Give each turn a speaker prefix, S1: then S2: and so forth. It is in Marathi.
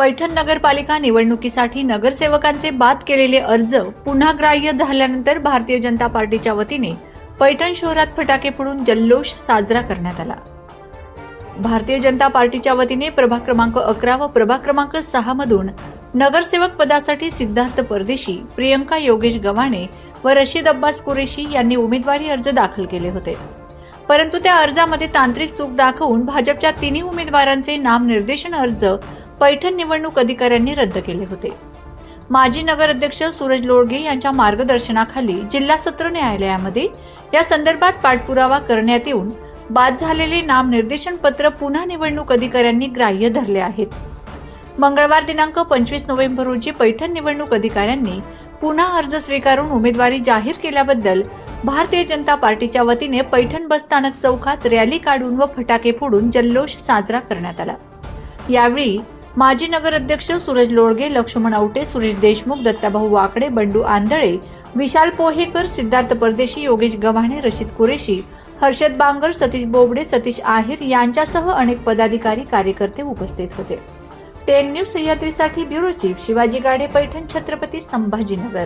S1: पैठण नगरपालिका निवडणुकीसाठी नगरसेवकांचे बाद केलेले अर्ज पुन्हा ग्राह्य झाल्यानंतर भारतीय जनता पार्टीच्या वतीने पैठण शहरात फटाके फोडून जल्लोष साजरा करण्यात आला. भारतीय जनता पार्टीच्या वतीने प्रभाग क्रमांक अकरा व प्रभाग क्रमांक सहा मधून नगरसेवक पदासाठी सिद्धार्थ परदेशी प्रियंका योगेश गव्हाणे व रशीद अब्बास कुरेशी यांनी उमेदवारी अर्ज दाखल केले होते. परंतु त्या अर्जामध्ये तांत्रिक चूक दाखवून भाजपच्या तिन्ही उमेदवारांचे नामनिर्देशन अर्ज पैठण निवडणूक अधिकाऱ्यांनी रद्द केले होते. माजी नगराध्यक्ष सूरज लोळगे यांच्या मार्गदर्शनाखाली जिल्हा सत्र न्यायालयामध्ये या संदर्भात पाठपुरावा करण्यात येऊन बाद झालेले नामनिर्देशन पत्र पुन्हा निवडणूक अधिकाऱ्यांनी ग्राह्य धरले आहेत. मंगळवार दिनांक पंचवीस नोव्हेंबर रोजी पैठण निवडणूक अधिकाऱ्यांनी पुन्हा अर्ज स्वीकारून उमेदवारी जाहीर केल्याबद्दल भारतीय जनता पार्टीच्या वतीने पैठण बसस्थानक चौकात रॅली काढून व फटाके फोडून जल्लोष साजरा करण्यात आला. यावेळी माजी नगराध्यक्ष सूरज लोळगे लक्ष्मण आवटे सुरेश देशमुख दत्ताभाऊ वाकडे बंडू आंधळे विशाल पोहेकर सिद्धार्थ परदेशी योगेश गव्हाणे रशीद कुरेशी हर्षद बांगर सतीश बोबडे सतीश आहिर यांच्यासह अनेक पदाधिकारी कार्यकर्ते उपस्थित होते. टेन न्यूज सह्याद्रीसाठी ब्युरो चीफ शिवाजी गाडे पैठण छत्रपती संभाजीनगर.